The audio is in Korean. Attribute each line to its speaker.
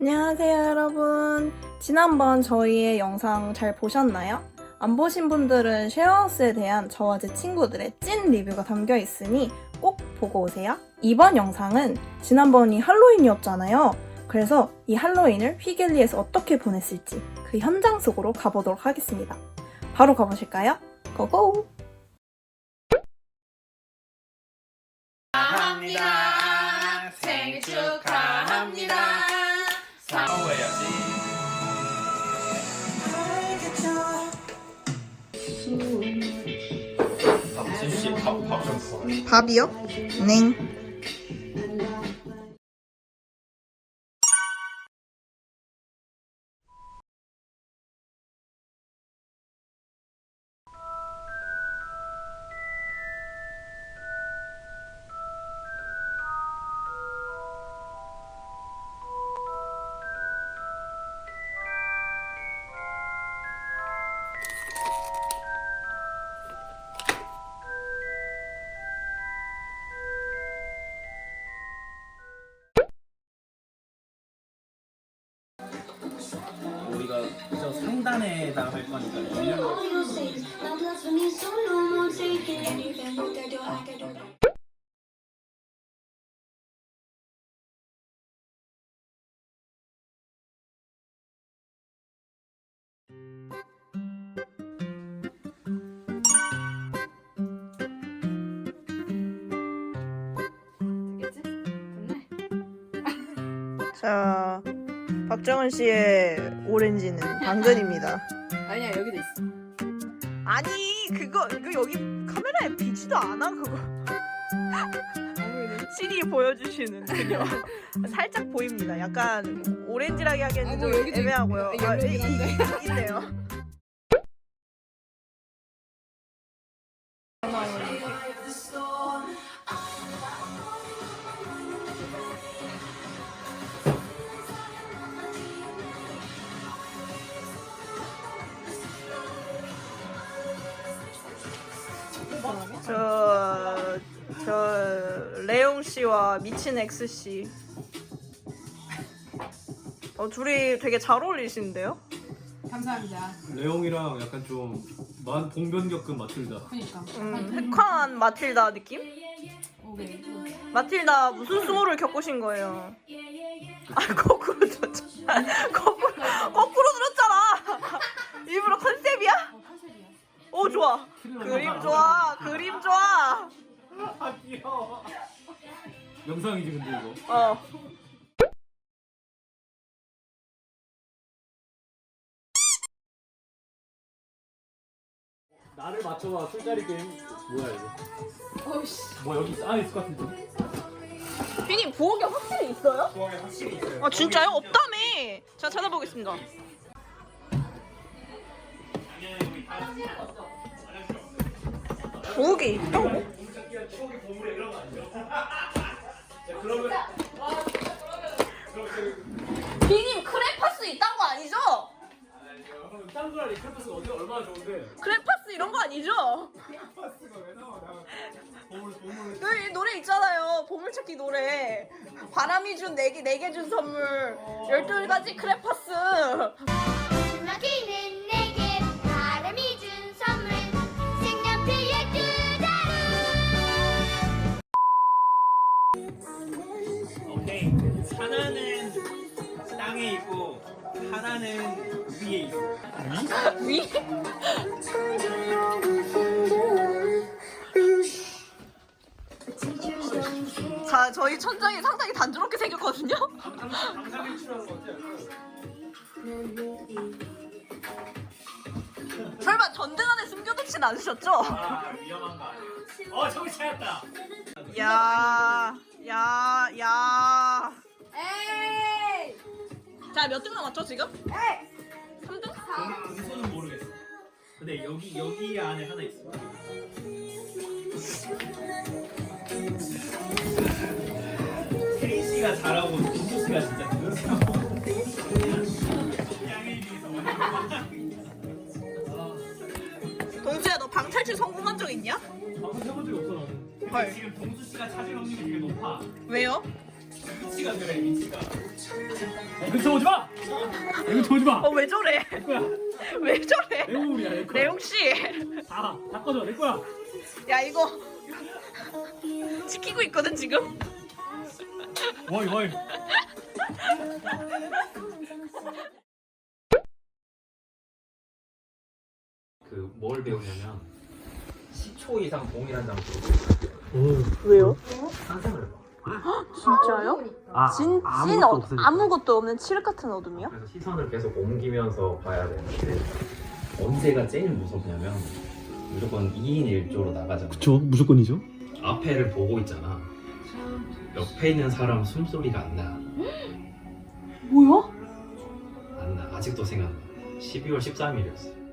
Speaker 1: 안녕하세요, 여러분. 지난번 저희의 영상 잘 보셨나요? 안 보신 분들은 쉐어하우스에 대한 저와 제 친구들의 찐 리뷰가 담겨 있으니 꼭 보고 오세요. 이번 영상은 지난번이 할로윈이었잖아요. 그래서 이 할로윈을 휘길리에서 어떻게 보냈을지 그 현장 속으로 가보도록 하겠습니다. 바로 가보실까요? 고고! 밥이요? 네. 자, 박정은 씨의 오렌지는 당근입니다.
Speaker 2: 아니야 여기도 있어.
Speaker 1: 아니 그거 이거 여기 카메라에 비지도 않아 그거. 신이 보여주시는 그녀. 살짝 보입니다. 약간 오렌지라기 하기에는
Speaker 2: 아, 좀뭐 여기도
Speaker 1: 애매하고요.
Speaker 2: 있-
Speaker 1: 아,
Speaker 2: 여기도
Speaker 1: 이- 이-
Speaker 2: 있는데.
Speaker 1: 있네요 저, 저 레옹 씨와 미친 엑스 씨. 어 둘이 되게 잘 어울리시는데요?
Speaker 2: 감사합니다.
Speaker 3: 레옹이랑 약간 좀만 봉변 겪은 마틸다.
Speaker 2: 그니까.
Speaker 1: 음, 획한 마틸다 느낌?
Speaker 2: 오케이.
Speaker 1: 마틸다 무슨 수모를 겪으신 거예요? 아 거꾸로 들었잖아. 거꾸로 거꾸로 들었잖아. 일부러 컨셉이야?
Speaker 2: 어 컨셉이야.
Speaker 1: 오 좋아. 그림 좋아. 그림 좋아.
Speaker 3: 아 귀여워. 영상이지 근데 이거.
Speaker 1: 어.
Speaker 3: 나를 맞춰봐 술자리 게임. 뭐야 이거?
Speaker 2: 어우씨.
Speaker 3: 뭐 여기 있- 안에 있을 것 같은데.
Speaker 1: 비님 부엌에 확실히 있어요?
Speaker 3: 좋아해 확실히 있어요.
Speaker 1: 아 진짜요? 없다며. 제가 찾아보겠습니다. 부엌에 있다고? 비님 크레파스 거 아니죠?
Speaker 3: 짱구라리 캠퍼스가 어디 얼마나 좋은데.
Speaker 1: 크레파스 이런 거 아니죠?
Speaker 3: 캠퍼스가 왜 나와.
Speaker 1: 여기 노래 있잖아요. 보물찾기 노래. 바람이 준 내게 내게 준 선물 12가지 크레파스.
Speaker 4: 하나는 위에 있어.
Speaker 1: 위? 자, 저희 천장이 상당히 단조롭게 생겼거든요.
Speaker 3: 감상?
Speaker 1: 설마 전등 안에 숨겨놓진 않으셨죠?
Speaker 4: 아 위험한 거 아니야? 어 저기 찾았다.
Speaker 1: 야, 야, 야. 자, 몇 등 남았죠 지금?
Speaker 2: 에이.
Speaker 1: 3등?
Speaker 4: 분수는 모르겠어. 근데 여기 여기 안에 하나 있어. 혜린 씨가 잘하고 동수 씨가 진짜
Speaker 1: 동수야, 너 방탈출 성공한 적 있냐?
Speaker 3: 방금 해본 적이 없어 나는.
Speaker 4: 근데 지금 동수 씨가 찾을 확률이 되게 높아.
Speaker 1: 왜요?
Speaker 4: 미치가 그래 미치가. 야, 근처 오지 마. 근처 오지 마.
Speaker 1: 어 왜 저래?
Speaker 4: 내 거야.
Speaker 1: 왜 저래?
Speaker 4: 내 우물이야 내 거야.
Speaker 1: 레옹 씨,
Speaker 4: 다 다 꺼져 내 거야.
Speaker 1: 야 이거 지키고 있거든 지금.
Speaker 4: 와이 와이.
Speaker 5: 그 뭘 배우냐면 10초 이상 동일한 장소로
Speaker 1: 왜요?
Speaker 5: 상상을 해봐.
Speaker 1: 진짜요?
Speaker 5: 아,
Speaker 1: 진, 찐 어, 아무것도 없는 칠흑 같은 어둠이요?
Speaker 5: 그래서 시선을 계속 옮기면서 봐야 되는데 언제가 제일 무섭냐면 무조건 2인 1조로 나가잖아.
Speaker 4: 그쵸 무조건이죠.
Speaker 5: 앞에를 보고 있잖아. 옆에 있는 사람 숨소리가 안 나.
Speaker 1: 뭐야?
Speaker 5: 안 나. 아직도 생각나. 12월 13일이었어.